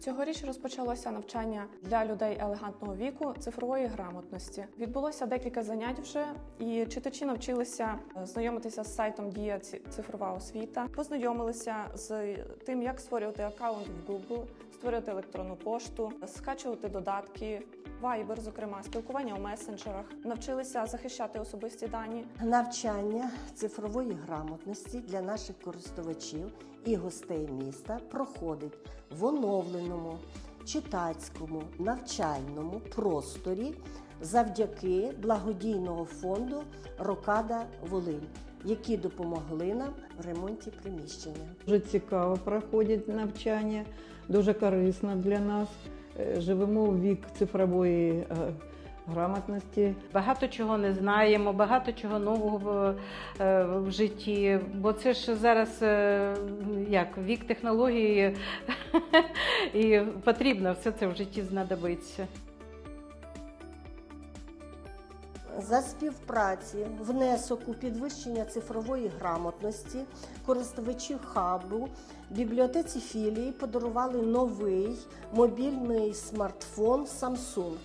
Цьогоріч розпочалося навчання для людей елегантного віку цифрової грамотності. Відбулося декілька занять вже, і читачі навчилися е, знайомитися з сайтом Дія цифрова освіта, познайомилися з тим, як створювати аккаунт в Google, створювати електронну пошту, скачувати додатки, Viber, зокрема, спілкування у месенджерах, навчилися захищати особисті дані, Навчання цифрової грамотності для наших користувачів і гостей міста проходить в оновленому читацькому навчальному просторі завдяки благодійного фонду Рокада Волинь, які допомогли нам в ремонті приміщення. Дуже цікаво проходять навчання, дуже корисно для нас. Е, Живемо в вік цифрової е, грамотності. Багато чого не знаємо, багато чого нового в, е, житті. Бо це ж зараз е, як вік технології, і потрібно все це в житті знадобиться. За співпраці, внесок у підвищення цифрової грамотності користувачі хабу бібліотеці філії подарували новий мобільний смартфон Samsung.